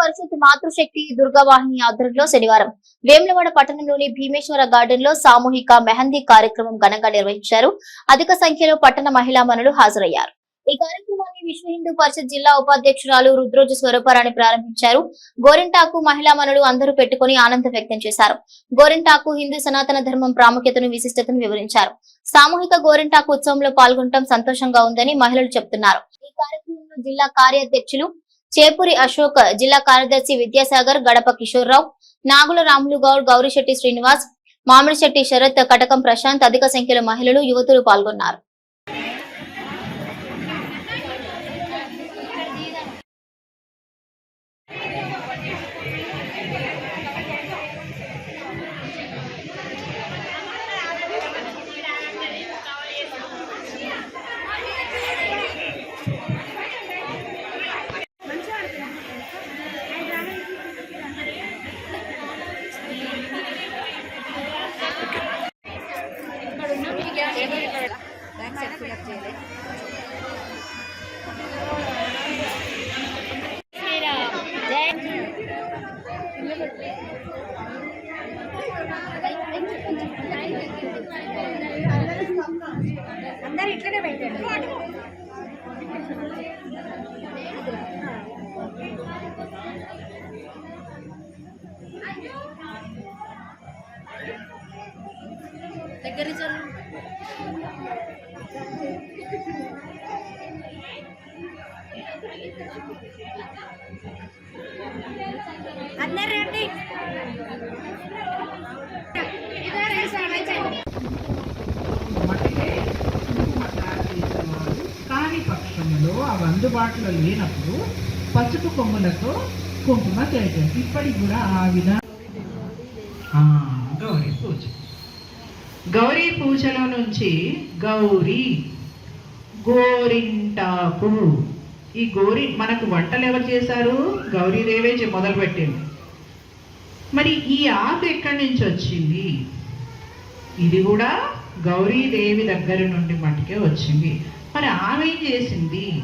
పరిషత్ మాతృశక్తి దుర్గావాహిని ఆధ్వర్యంలో శనివారం వేములవాడ పట్టణంలోని భీమేశ్వర గార్డెన్లో సామూహిక మెహందీ కార్యక్రమం ఘనంగా నిర్వహించారు. అధిక సంఖ్యలో పట్టణ మహిళా మనులు హాజరయ్యారు. ఈ కార్యక్రమాన్ని విశ్వ హిందూ పరిషత్ జిల్లా ఉపాధ్యక్షురాలు రుద్రోజు స్వరూపారాణి ప్రారంభించారు. గోరింటాకు మహిళా మనులు అందరూ పెట్టుకుని ఆనందం వ్యక్తం చేశారు. గోరింటాకు హిందూ సనాతన ధర్మం ప్రాముఖ్యతను విశిష్టతను వివరించారు. సామూహిక గోరింటాకు ఉత్సవంలో పాల్గొనడం సంతోషంగా ఉందని మహిళలు చెబుతున్నారు. ఈ కార్యక్రమంలో జిల్లా కార్యాధ్యక్షులు చేపూరి అశోక్ జిల్లా కార్యదర్శి విద్యాసాగర్ గడప కిషోర్రావు నాగుల రాములు గౌడ్ గౌరిశెట్టి శ్రీనివాస్ మామిడిశెట్టి శరత్ కటకం ప్రశాంత్ అధిక సంఖ్యలో మహిళలు యువతులు పాల్గొన్నారు. అందరు ఇట్లనే పెట్టండి. దగ్గర అందరు రండి. కాని పక్షంలో అవి అందుబాటులో లేనప్పుడు పసుపు కొమ్ములతో కుంకుమ చేయటం ఇప్పటికి కూడా ఆ విధంగా గౌరీ పూజ గౌరీ పూజలో నుంచి గౌరీ గోరింటాకు. ఈ గోరి మనకు వంటలు ఎవరు చేశారు? గౌరీదేవే చే- మొదలుపెట్టింది. మరి ఈ ఆకు ఎక్కడి నుంచి వచ్చింది? ఇది కూడా గౌరీదేవి దగ్గర నుండి మటుకే వచ్చింది. మరి ఆమె ఏం చేసింది?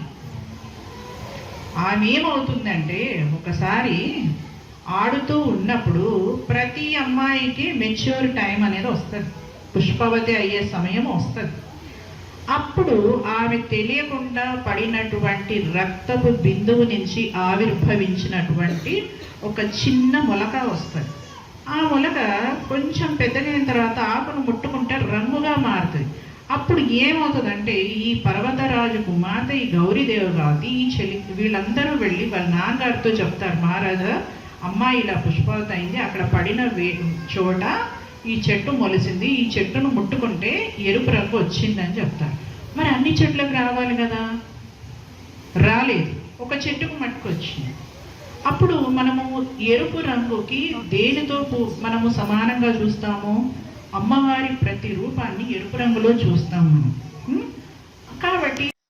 ఆమె ఏమవుతుందంటే ఒకసారి ఆడుతూ ఉన్నప్పుడు ప్రతి అమ్మాయికి మెచ్యూర్ టైం అనేది వస్తుంది. పుష్పవతి అయ్యే సమయం వస్తుంది. అప్పుడు ఆమె తెలియకుండా పడినటువంటి రక్తపు బిందువు నుంచి ఆవిర్భవించినటువంటి ఒక చిన్న మొలక వస్తుంది. ఆ మొలక కొంచెం పెద్దగైన తర్వాత ఆకును ముట్టుకుంటే రంగుగా మారుతుంది. అప్పుడు ఏమవుతుందంటే ఈ పర్వతరాజు కుమార్తె ఈ గౌరీదేవి గారి ఈ చెలి వీళ్ళందరూ వెళ్ళి వాళ్ళ నాన్నగారితో చెప్తారు మహారాజా అమ్మాయి ఇలా పుష్పవతి అయింది. అక్కడ పడిన వే చోట ఈ చెట్టు మొలిసింది. ఈ చెట్టును ముట్టుకుంటే ఎరుపు రంగు వచ్చిందని చెప్తారు. మరి అన్ని చెట్లకు రావాలి కదా? రాలేదు. ఒక చెట్టుకు మట్టుకు వచ్చింది. అప్పుడు మనము ఎరుపు రంగుకి దేనితో మనము సమానంగా చూస్తాము? అమ్మవారి ప్రతి రూపాన్ని ఎరుపు రంగులో చూస్తాము. మనం కాబట్టి